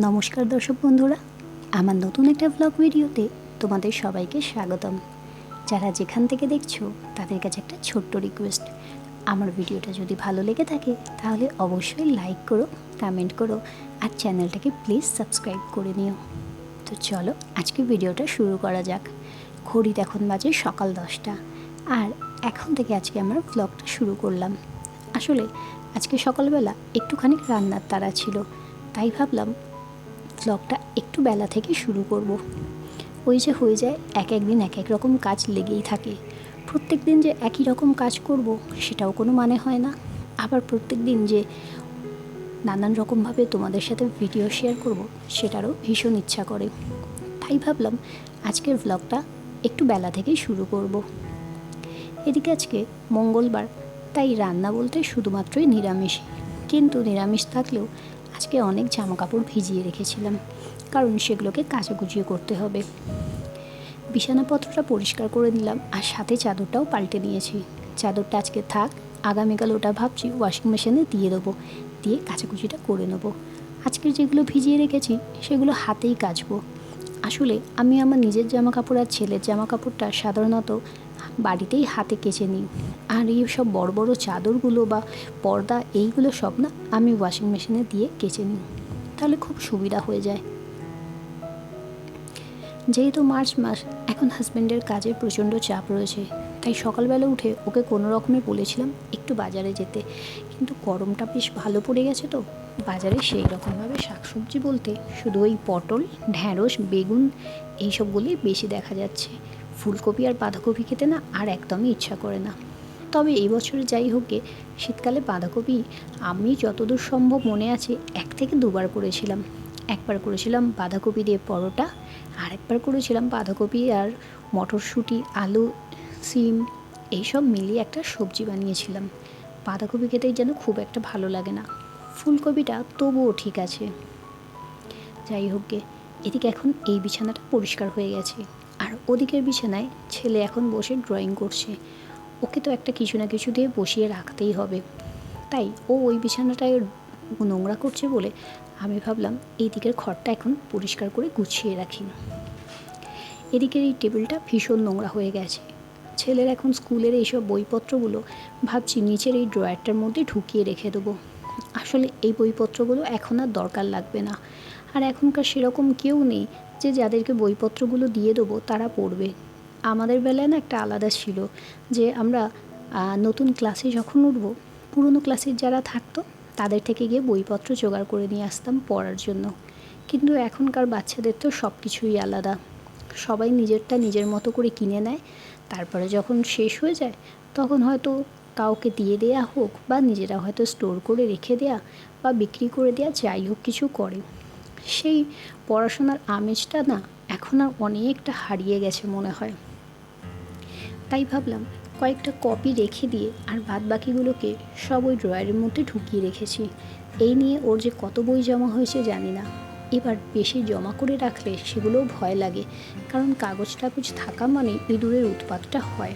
নমস্কার দর্শক বন্ধুরা, আমার নতুন একটা ব্লগ ভিডিওতে তোমাদের সবাইকে স্বাগতম। যারা যেখান থেকে দেখছ, তাদের কাছে একটা ছোট্ট রিকোয়েস্ট আমার ভিডিওটা যদি ভালো লেগে থাকে, তাহলে অবশ্যই লাইক করো কমেন্ট করো, আর চ্যানেলটাকে প্লিজ সাবস্ক্রাইব করে নিও। তো চলো, আজকে ভিডিওটা শুরু করা যাক। ঘড়িতে এখন বাজে সকাল দশটা, আর এখন থেকে আজকে আমরা ব্লগটা শুরু করলাম। আসলে, আজকে সকালবেলা একটুখানি রান্নার তারা ছিল, তাই ভাবলাম ব্লগটা একটু বেলা থেকে শুরু করব। ওই যে হয়ে যায় এক এক দিন এক এক রকম কাজ লেগেই থাকে প্রত্যেক দিন যে একই রকম কাজ করব সেটাও কোনো মানে হয় না আবার প্রত্যেক দিন যে নানান রকমভাবে তোমাদের সাথে ভিডিও শেয়ার করব সেটারও ভীষণ ইচ্ছা করে তাই ভাবলাম আজকের ব্লগটা একটু বেলা থেকেই শুরু করব। এদিকে আজকে মঙ্গলবার, তাই রান্না বলতে শুধুমাত্রই নিরামিষ কিন্তু নিরামিষ থাকলেও আজকে অনেক জামা কাপড় ভিজিয়ে রেখেছিলাম, কারণ সেগুলোকে কাচাকুচিও করতে হবে। বিছানাপত্রটা পরিষ্কার করে নিলাম আর সাথে চাদরটাও পাল্টে নিয়েছি। চাদরটা আজকে থাক, আগামীকাল ওটা ভাবছি ওয়াশিং মেশিনে দিয়ে দেবো, দিয়ে কাচাকুচিটা করে নেব। আজকে যেগুলো ভিজিয়ে রেখেছি, সেগুলো হাতেই কাচবো। আসলে আমি আমার নিজের জামা কাপড় আর ছেলের জামা কাপড়টা সাধারণত বাড়িতেই হাতে কেচে নিই। আর এই সব বড় বড় চাদরগুলো বা পর্দা, এইগুলো সব না আমি ওয়াশিং মেশিনে দিয়ে কেচে নিই। তাহলে খুব সুবিধা হয়ে যায়। যেহেতু মার্চ মাস, এখন হাজব্যান্ডের কাজের প্রচণ্ড চাপ রয়েছে। তাই সকালবেলা উঠে ওকে কোনো রকমে বলেছিলাম একটু বাজারে যেতে। কিন্তু গরমটা বেশ ভালো পড়ে গেছে তো। বাজারে সেই রকমভাবে শাকসবজি বলতে শুধু ওই পটল, ঢ্যাঁড়স, বেগুন, এইসবগুলোই বেশি দেখা যাচ্ছে। ফুলকপি আর বাঁধাকপি খেতে না আর একদমই ইচ্ছা করে না। তবে এই বছরে যাই হোক শীতকালে বাঁধাকপি আমি যতদূর সম্ভব মনে আছে এক থেকে দুবার করেছিলাম। একবার করেছিলাম বাঁধাকপি দিয়ে পরোটা আর একবার করেছিলাম বাঁধাকপি আর মটরশুঁটি, আলু, সিম, এইসব মিলিয়ে একটা সবজি বানিয়েছিলাম। বাঁধাকপি খেতেই যেন খুব একটা ভালো লাগে না। ফুলকপিটা তবুও ঠিক আছে। যাই হোক গে, এদিকে এখন এই বিছানাটা পরিষ্কার হয়ে গেছে। আর ওদিকের বিছানায় ছেলে এখন বসে ড্রয়িং করছে। ওকে তো একটা কিছু না কিছু দিয়ে বসিয়ে রাখতেই হবে। তাই ও ওই বিছানাটায় নোংরা করছে বলে আমি ভাবলাম এই দিকের ঘরটা এখন পরিষ্কার করে গুছিয়ে রাখি। এদিকের এই টেবিলটা ভীষণ নোংরা হয়ে গেছে। ছেলের এখন স্কুলের এইসব বইপত্রগুলো ভাবছি নিচের এই ড্রয়ারটার মধ্যে ঢুকিয়ে রেখে দেবো। আসলে এই বইপত্রগুলো এখন আর দরকার লাগবে না। আর এখনকার সেরকম কেউ নেই যে যাদেরকে বইপত্রগুলো দিয়ে দেবো, তারা পড়বে। আমাদের বেলায় না একটা আলাদা ছিল যে আমরা নতুন ক্লাসে যখন উঠবো, পুরনো ক্লাসের যারা থাকতো, তাদের থেকে গিয়ে বইপত্র জোগাড় করে নিয়ে আসতাম পড়ার জন্য। কিন্তু এখনকার বাচ্চাদের তো সব কিছুই আলাদা। সবাই নিজেরটা নিজের মতো করে কিনে নেয়, তারপরে যখন শেষ হয়ে যায়, তখন হয়তো কাউকে দিয়ে দেয়া হোক বা নিজেরা হয়তো স্টোর করে রেখে দেয়া বা বিক্রি করে দেয়া, যাই হোক কিছু করে। সেই পড়াশোনার আমেজটা না এখন আর অনেকটা হারিয়ে গেছে মনে হয়। তাই ভাবলাম কয়েকটা কপি রেখে দিয়ে আর বাদ বাকিগুলোকে সব ওই ড্রয়ারের মধ্যে ঢুকিয়ে রেখেছি। এই নিয়ে ওর যে কত বই জমা হয়েছে জানি না। এবার বেশি জমা করে রাখলে সেগুলোও ভয় লাগে, কারণ কাগজ টাগজ থাকা মানে ইঁদুরের উৎপাতটা হয়।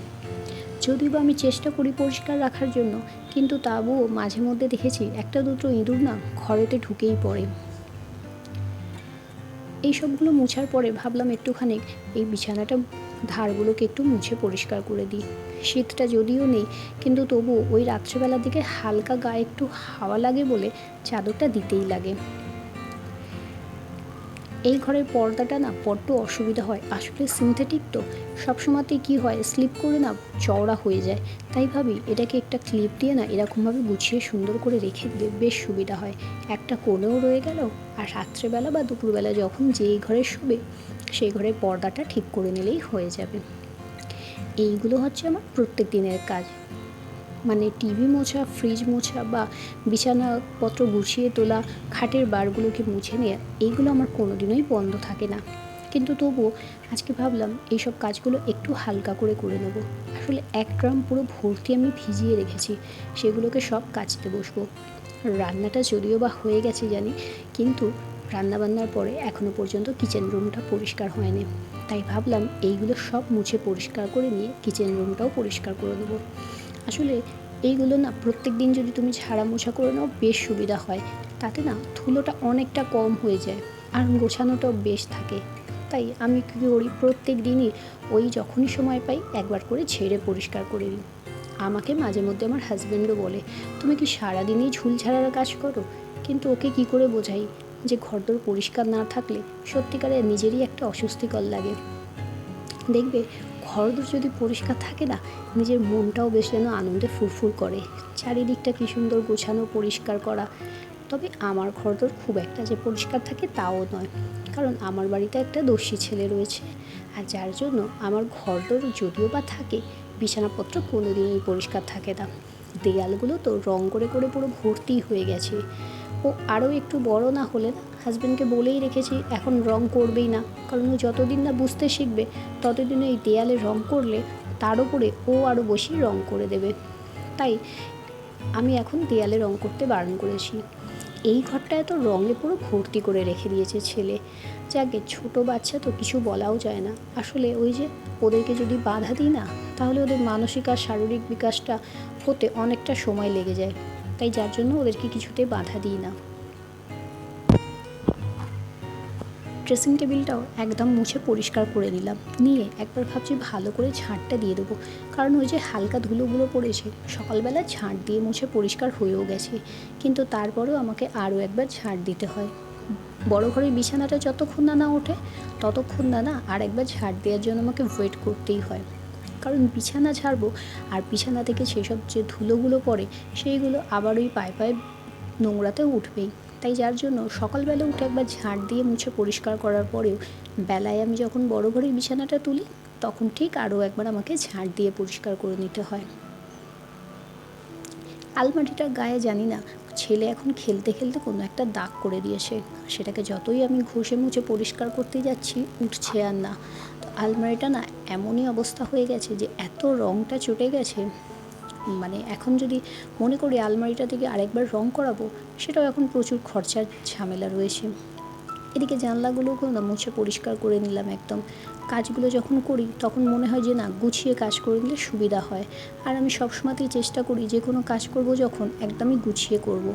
যদিও বা আমি চেষ্টা করি পরিষ্কার রাখার জন্য, কিন্তু তাবুও মাঝে মধ্যে দেখেছি একটা দুটো ইঁদুর না ঘরেতে ঢুকেই পড়ে। এই সবগুলো মুছার পরে ভাবলাম একটুখানি এই বিছানাটা ধারগুলোকে একটু মুছে পরিষ্কার করে দিই। শীতটা যদিও নেই, কিন্তু তবু ওই রাত্রেবেলার দিকে হালকা গায়ে একটু হাওয়া লাগে বলে চাদরটা দিতেই লাগে। এই ঘরের পর্দাটা না বড্ড অসুবিধা হয়। আসলে সিনথেটিক তো। সবসময়তেই কী হয় স্লিপ করে না চওড়া হয়ে যায়। তাই ভাবি এটাকে একটা ক্লিপ দিয়ে না এরকমভাবে গুছিয়ে সুন্দর করে রেখে দিলে বেশ সুবিধা হয়। একটা কোণেও রয়ে গেল আর রাত্রেবেলা বা দুপুরবেলা যখন যেই ঘরে শোবে, সেই ঘরের পর্দাটা ঠিক করে নিলেই হয়ে যাবে। এইগুলো হচ্ছে আমার প্রত্যেক দিনের কাজ। মানে টিভি মোছা ফ্রিজ মোছা বা বিছানাপত্র গুছিয়ে তোলা, খাটের বারগুলোকে মুছে নেওয়া এইগুলো আমার কোনোদিনই বন্ধ থাকে না। কিন্তু তবুও আজকে ভাবলাম এইসব কাজগুলো একটু হালকা করে করে নেব। আসলে এক ড্রাম পুরো ভর্তি আমি ভিজিয়ে রেখেছি, সেগুলোকে সব কাচতে বসবো। রান্নাটা যদিও বা হয়ে গেছে জানি, কিন্তু রান্নাবান্নার পরে এখনও পর্যন্ত কিচেন রুমটা পরিষ্কার হয়নি। তাই ভাবলাম এইগুলো সব মুছে পরিষ্কার করে নিয়ে কিচেন রুমটাও পরিষ্কার করে দেবো আসলে এইগুলো না প্রত্যেক দিন যদি তুমি ঝাড়া মোছা করে নাও, বেশ সুবিধা হয়। তাতে না ধুলোটা অনেকটা কম হয়ে যায় আর গোছানোটাও বেশ থাকে। তাই আমি কী করি প্রত্যেক দিনই ওই যখনই সময় পাই একবার করে ঝেড়ে পরিষ্কার করে দিই আমাকে মাঝে মধ্যে আমার হাজব্যান্ডও বলে, তুমি কি সারাদিনই ঝুল ঝাড়ার কাজ করো? কিন্তু ওকে কি করে বোঝাই যে ঘরদোর পরিষ্কার না থাকলে সত্যিকারে নিজেরই একটা অস্বস্তিকর লাগে। দেখবে ঘরদোর যদি পরিষ্কার থাকে না, নিজের মনটাও বেশ যেন আনন্দে ফুরফুর করে। চারিদিকটা কী সুন্দর গোছানো, পরিষ্কার করা। তবে আমার ঘরদোর খুব একটা যে পরিষ্কার থাকে তাও নয়। কারণ আমার বাড়িতে একটা দস্যি ছেলে রয়েছে। আর যার জন্য আমার ঘরদোর যদিও বা থাকে, বিছানাপত্র কোনো দিনই পরিষ্কার থাকে না। দেয়ালগুলো তো রং করে করে পুরো ভর্তি হয়ে গেছে। ও আরও একটু বড় না হলে হাজব্যান্ডকে বলেই রেখেছি, এখন রং করবেই না। কারণ ও যতদিন না বুঝতে শিখবে, ততদিন এই দেয়ালে রং করলে তার উপরে ও আরও বেশি রং করে দেবে। তাই আমি এখন দেয়ালে রং করতে বারণ করেছি। এই ঘরটায় তো রঙে পুরো ভর্তি করে রেখে দিয়েছে ছেলে। যাকে ছোট বাচ্চা তো কিছু বলাও যায় না। আসলে ওই যে ওদেরকে যদি বাধা দিই না, তাহলে ওদের মানসিক আর শারীরিক বিকাশটা হতে অনেকটা সময় লেগে যায়। তাই যার জন্য ওদেরকে কিছুতেই বাধা দিই না। ড্রেসিং টেবিলটাও একদম মুছে পরিষ্কার করে নিলাম। নিয়ে একবার ভাবছি ভালো করে ঝাঁটটা দিয়ে দেবো। কারণ ওই যে হালকা ধুলোগুলো পড়েছে, সকালবেলা ঝাঁট দিয়ে মুছে পরিষ্কার হয়েও গেছে। কিন্তু তারপরেও আমাকে আরও একবার ঝাঁট দিতে হয়। বড় ঘরের বিছানাটা যতক্ষণ না না ওঠে, ততক্ষণ না না আর একবার ঝাঁট দেওয়ার জন্য আমাকে ওয়েট করতেই হয়। কারণ বিছানা ছাড়বো আর বিছানা থেকে সেসব যে ধুলোগুলো পড়ে সেইগুলো আবার ওই পায়ে পায়ে নোংরাতে উঠবেই। তাই যার জন্য সকালবেলা উঠে একবার ঝাড় দিয়ে মুছে পরিষ্কার করার পরেও বেলায় আমি যখন বড় ঘরের বিছানাটা তুলি, তখন ঠিক আরও একবার আমাকে ঝাড় দিয়ে পরিষ্কার করে নিতে হয়। আলমারিটার গায়ে জানি না, ছেলে এখন খেলতে খেলতে কোনো একটা দাগ করে দিয়েছে। সেটাকে যতই আমি ঘষে মুছে পরিষ্কার করতে যাচ্ছি, উঠছে আর না। আলমারিটা না এমনই অবস্থা হয়ে গেছে যে এত রঙটা চটে গেছে। মানে এখন যদি মনে করি আলমারিটা থেকে আরেকবার রং করাবো, সেটাও এখন প্রচুর খরচার ঝামেলা রয়েছে। এদিকে জানলাগুলোকেও না মুছে পরিষ্কার করে নিলাম একদম। কাজগুলো যখন করি, তখন মনে হয় যে না, গুছিয়ে কাজ করে নিলে সুবিধা হয়। আর আমি সবসময়তেই চেষ্টা করি যে কোনো কাজ করব যখন একদমই গুছিয়ে করব।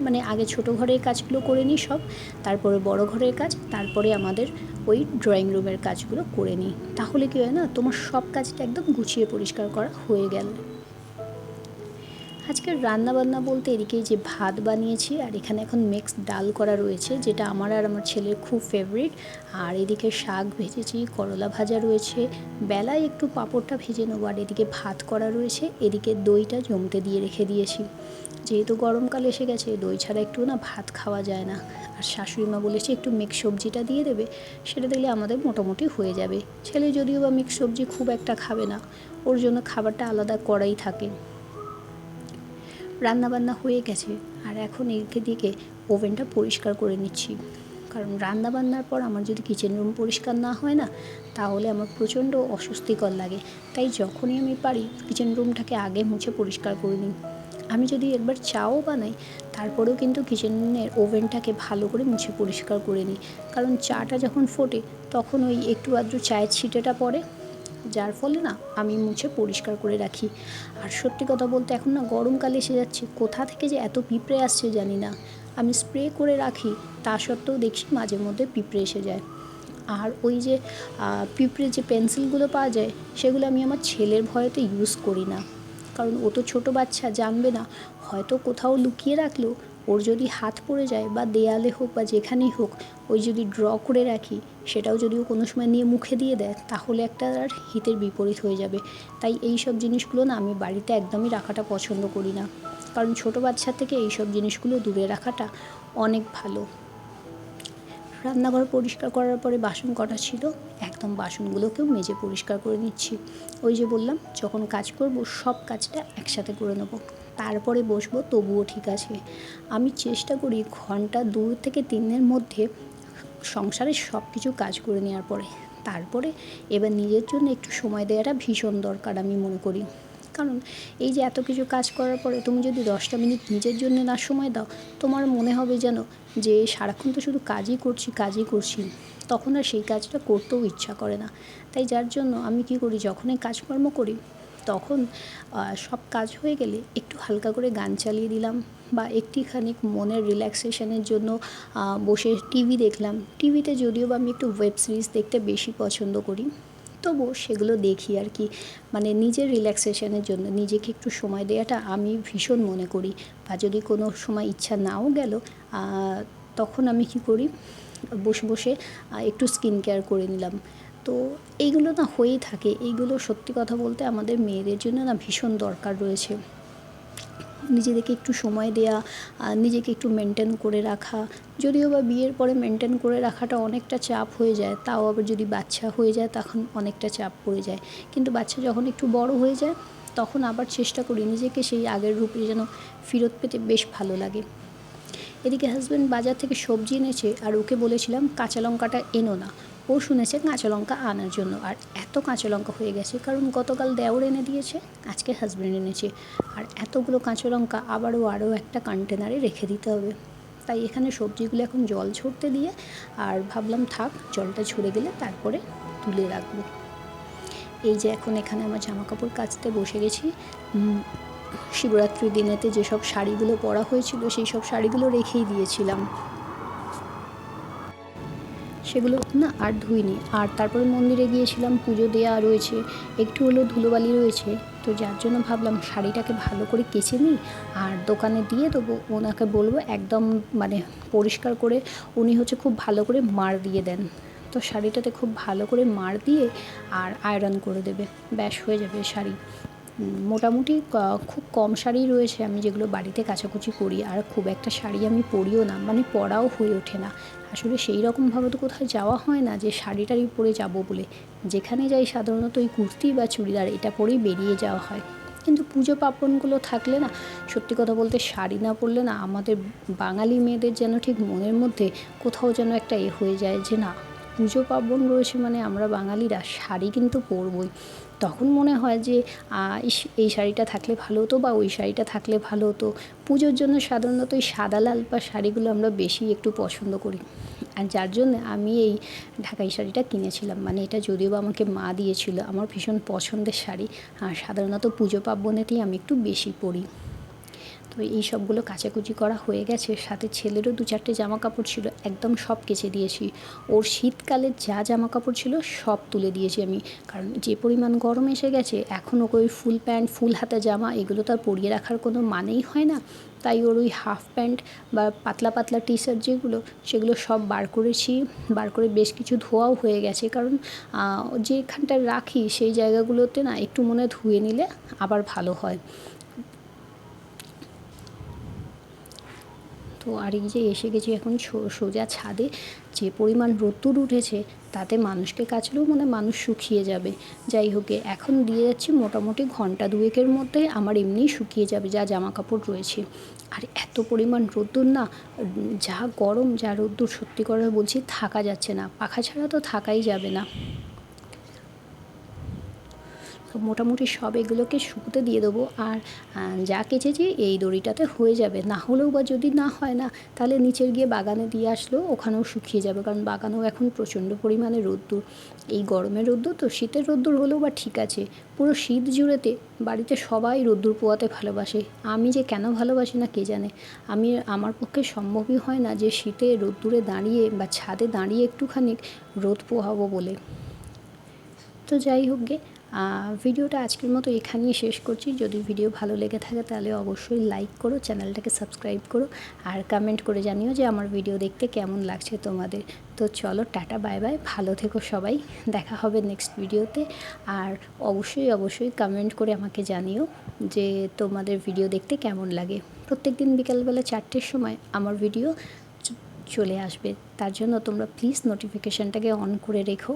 মানে আগে ছোট ঘরের কাজগুলো করে নিই সব, তারপরে বড় ঘরের কাজ, তারপরে আমাদের ওই ড্রয়িং রুমের কাজগুলো করে নিই। তাহলে কী হয় না, তোমার সব কাজটা একদম গুছিয়ে পরিষ্কার করা হয়ে গেল। আজকের রান্না বান্না বলতে এদিকে যে ভাত বানিয়েছি, আর এখানে এখন মিক্স ডাল করা রয়েছে, যেটা আমার আর আমার ছেলের খুব ফেভারিট আর এদিকে শাক ভেজেছি, করলা ভাজা রয়েছে, বেলায় একটু পাঁপড়টা ভেজে নেব, আর এদিকে ভাত করা রয়েছে, এদিকে দইটা জমতে দিয়ে রেখে দিয়েছি। যেহেতু গরমকাল এসে গেছে, দই ছাড়া একটু না ভাত খাওয়া যায় না। আর শাশুড়ি মা বলেছে, একটু মিক্স সবজিটা দিয়ে দেবে, সেটা দিলে আমাদের মোটামুটি হয়ে যাবে। ছেলে যদিও বা মিক্স সবজি খুব একটা খাবে না, ওর জন্য খাবারটা আলাদা করাই থাকে। রান্নাবান্না হয়ে গেছে, আর এখন এদিকে দিকে ওভেনটা পরিষ্কার করে নিচ্ছি। কারণ রান্নাবান্নার পর আমার যদি কিচেন রুম পরিষ্কার না হয় না, তাহলে আমার প্রচণ্ড অস্বস্তিকর লাগে। তাই যখনই আমি পারি কিচেন রুমটাকে আগে মুছে পরিষ্কার করে নিই। আমি যদি একবার চাও বানাই, তারপরেও কিন্তু কিচেনের ওভেনটাকে ভালো করে মুছে পরিষ্কার করে নিই। কারণ চাটা যখন ফোটে, তখন ওই একটু আধটু চায়ের ছিটেটা পড়ে। যার ফলে না, আমি মুছে পরিষ্কার করে রাখি। আর সত্যি কথা বলতে এখন না গরমকালে এসে যাচ্ছে, কোথা থেকে যে এত পিঁপড়ে আসছে জানি না। আমি স্প্রে করে রাখি, তা সত্ত্বেও দেখি মাঝে মধ্যে পিঁপড়ে এসে যায়। আর ওই যে পিঁপড়ে যে পেন্সিলগুলো পাওয়া যায়, সেগুলো আমি আমার ছেলের ভয়েতে ইউজ করি না। কারণ ও তো ছোটো বাচ্চা, জানবে না। হয়তো কোথাও লুকিয়ে রাখলেও ওর যদি হাত পড়ে যায় বা দেয়ালে হোক বা যেখানেই হোক, ওই যদি ড্র করে রাখি, সেটাও যদি ও কোনো সময় নিয়ে মুখে দিয়ে দেয়, তাহলে একটা আর হিতের বিপরীত হয়ে যাবে। তাই এই সব জিনিসগুলো না আমি বাড়িতে একদমই রাখাটা পছন্দ করি না। কারণ ছোটো বাচ্চা থেকে এই সব জিনিসগুলো দূরে রাখাটা অনেক ভালো। রান্নাঘর পরিষ্কার করার পরে বাসন কটা ছিল, একদম বাসনগুলোকেও মেজে পরিষ্কার করে নিচ্ছি। ওই যে বললাম, যখন কাজ করব, সব কাজটা একসাথে করে নেব। তারপরে বসবো, তবুও ঠিক আছে। আমি চেষ্টা করি ঘণ্টা দু থেকে তিনের মধ্যে সংসারের সব কিছু কাজ করে নেওয়ার পরে। তারপরে এবার নিজের জন্য একটু সময় দেওয়াটা ভীষণ দরকার আমি মনে করি। কারণ এই যে এত কিছু কাজ করার পরে তুমি যদি দশটা মিনিট নিজের জন্য না সময় দাও, তোমার মনে হবে যেন যে সারাক্ষণ তো শুধু কাজই করছি কাজই করছি তখন আর সেই কাজটা করতেও ইচ্ছা করে না। তাই যার জন্য আমি কি করি, যখনই কাজকর্ম করি, তখন সব কাজ হয়ে গেলে একটু হালকা করে গান চালিয়ে দিলাম বা একটিখানি মনের রিল্যাক্সেশনের জন্য বসে টিভি দেখলাম। টিভিতে যদিও বা আমি একটু ওয়েব সিরিজ দেখতে বেশি পছন্দ করি। তবুও সেগুলো দেখি আর কি। মানে নিজের রিল্যাক্সেশনের জন্য, নিজেকে একটু সময় দেওয়াটা আমি ভীষণ মনে করি। বা যদি কোনো সময় ইচ্ছা নাও গেল তখন আমি কি করি? বসে বসে একটু স্কিন কেয়ার করে নিলাম। তো এইগুলো না হয়েই থাকে। এইগুলো সত্যি কথা বলতে আমাদের মেয়েদের জন্য না ভীষণ দরকার রয়েছে। নিজেদেরকে একটু সময় দেয়া নিজেকে একটু মেনটেন করে রাখা। যদিও বা বিয়ের পরে মেনটেন করে রাখাটা অনেকটা চাপ হয়ে যায়, তাও আবার যদি বাচ্চা হয়ে যায় তখন অনেকটা চাপ পড়ে যায়। কিন্তু বাচ্চা যখন একটু বড় হয়ে যায়, তখন আবার চেষ্টা করি নিজেকে সেই আগের রূপে যেন ফেরত পেতে বেশ ভালো লাগে। এদিকে হাজব্যান্ড বাজার থেকে সবজি এনেছে আর ওকে বলেছিলাম, কাঁচা লঙ্কাটা এনো না। ও শুনেছে কাঁচা লঙ্কা আনার জন্য। আর এত কাঁচা লঙ্কা হয়ে গেছে, কারণ গতকাল দেওর এনে দিয়েছে, আজকে হাজব্যান্ড এনেছে। আর এতগুলো কাঁচা লঙ্কা আবারও আরও একটা কন্টেনারে রেখে দিতে হবে। তাই এখানে সবজিগুলো এখন জল ছড়তে দিয়ে, আর ভাবলাম থাক, জলটা ঝরে গেলে তারপরে তুলে রাখব। এই যে এখন এখানে আমার জামা কাপড় কাচতে বসে গেছি। শিবরাত্রির দিনেতে যেসব শাড়িগুলো পরা হয়েছিল, সেই সব শাড়িগুলো রেখেই দিয়েছিলাম। সেগুলো না আর ধুইনি। আর তারপরে মন্দিরে গিয়েছিলাম, পুজো দেওয়া রয়েছে, একটু হলেও ধুলোবালি রয়েছে। তো যার জন্য ভাবলাম শাড়িটাকে ভালো করে কেচে নিই আর দোকানে দিয়ে দেবো ওনাকে বলব একদম মানে পরিষ্কার করে উনি হচ্ছে খুব ভালো করে মার দিয়ে দেন। তো শাড়িটাতে খুব ভালো করে মার দিয়ে আর আয়রন করে দেবে। ব্যাস হয়ে যাবে শাড়ি। মোটামুটি খুব কম শাড়ি রয়েছে আমি যেগুলো বাড়িতে কাচাকুচি করি। আর খুব একটা শাড়ি আমি পরিও না মানে পরাও হয়ে ওঠে না। আসলে সেই রকমভাবে তো কোথাও যাওয়া হয় না যে শাড়ি টাড়ি পরে যাব বলে। যেখানে যাই সাধারণত ওই কুর্তি বা চুড়িদার এটা পরেই বেরিয়ে যাওয়া হয়। কিন্তু পুজো পার্বণগুলো থাকলে না, সত্যি কথা বলতে শাড়ি না পরলে না আমাদের বাঙালি মেয়েদের যেন ঠিক মনের মধ্যে কোথাও যেন একটা এ হয়ে যায় যে না পুজো পার্বণ রয়েছে মানে আমরা বাঙালিরা শাড়ি কিন্তু পরবই। তখন মনে হয় যে এই শাড়িটা থাকলে ভালো হতো বা ওই শাড়িটা থাকলে ভালো হতো। পুজোর জন্য সাধারণত ওই সাদা লাল বা শাড়িগুলো আমরা বেশি একটু পছন্দ করি। আর যার জন্য আমি এই ঢাকাই শাড়িটা কিনেছিলাম। মানে এটা যদিও আমাকে মা দিয়েছিল। আমার ভীষণ পছন্দের শাড়ি। আর সাধারণত পুজো পার্বণেতেই আমি একটু বেশি পরি। এই সবগুলো কাচাকুচি করা হয়ে গেছে। সাথে ছেলেরও দু চারটে জামা কাপড় ছিল, একদম সব কেচে দিয়েছি। ওর শীতকালে যা জামা কাপড় ছিল সব তুলে দিয়েছি আমি। কারণ যে পরিমাণ গরম এসে গেছে, এখন ওকে ওই ফুল প্যান্ট, ফুল হাতা জামা এগুলো তো আর পরিয়ে রাখার কোনো মানেই হয় না। তাই ওর ওই হাফ প্যান্ট বা পাতলা পাতলা টি শার্ট যেগুলো, সেগুলো সব বার করেছি। বার করে বেশ কিছু ধোয়াও হয়ে গেছে। কারণ যেখানটা রাখি সেই জায়গাগুলোতে না একটু মনে ধুয়ে নিলে আবার ভালো হয়। তো আর এই যে এসে গেছি এখন সোজা ছাদে, যে পরিমাণ রোদ্দুর উঠেছে, তাতে মানুষকে কাচলেও মানে মানুষ শুকিয়ে যাবে। যাই হোক এখন দিয়ে যাচ্ছি মোটামুটি ঘণ্টা দুয়েকের মধ্যে আমার এমনিই শুকিয়ে যাবে, যা জামা কাপড় রয়েছে। আর এত পরিমাণ রোদ্দুর না, যা গরম, যা রোদ্দুর, সত্যি করে বলছি, থাকা যাচ্ছে না। পাখা ছাড়া তো থাকাই যাবে না। তো মোটামুটি সব এগুলোকে শুকোতে দিয়ে দেবো আর যা কেচেছি এই দড়িটাতে হয়ে যাবে। না হলেও বা যদি না হয় না, তাহলে নিচের গিয়ে বাগানে দিয়ে আসলেও ওখানেও শুকিয়ে যাবে। কারণ বাগানেও এখন প্রচণ্ড পরিমাণে রোদ্দুর। এই গরমের রোদ্দুর তো, শীতের রোদ্দুর হলেও বা ঠিক আছে, পুরো শীত জুড়েতে বাড়িতে সবাই রোদ্দুর পোয়াতে ভালোবাসে। আমি যে কেন ভালোবাসি না কে জানে? আমি, আমার পক্ষে সম্ভবই হয় না যে শীতে রোদ্দুরে দাঁড়িয়ে বা ছাদে দাঁড়িয়ে একটুখানি রোদ পোহাবো বলে। তো যাই হোক গে ভিডিওটা আজকের মতো এখানেই শেষ করছি। যদি ভিডিও ভালো লেগে থাকে তাহলে অবশ্যই লাইক করো, চ্যানেলটাকে সাবস্ক্রাইব করো আর কমেন্ট করে জানিও যে আমার ভিডিও দেখতে কেমন লাগছে তোমাদের। তো চলো, টাটা বাই বাই ভালো থেকো সবাই। দেখা হবে নেক্সট ভিডিওতে আর অবশ্যই অবশ্যই কমেন্ট করে আমাকে জানিও যে তোমাদের ভিডিও দেখতে কেমন লাগে। প্রত্যেক দিন বিকালবেলা চারটের সময় আমার ভিডিও চলে আসবে। তার জন্য তোমরা প্লিজ নোটিফিকেশানটাকে অন করে রেখো।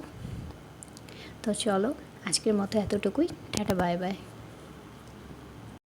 তো চলো আজকের মতো এতটুকুই। Tata bye bye.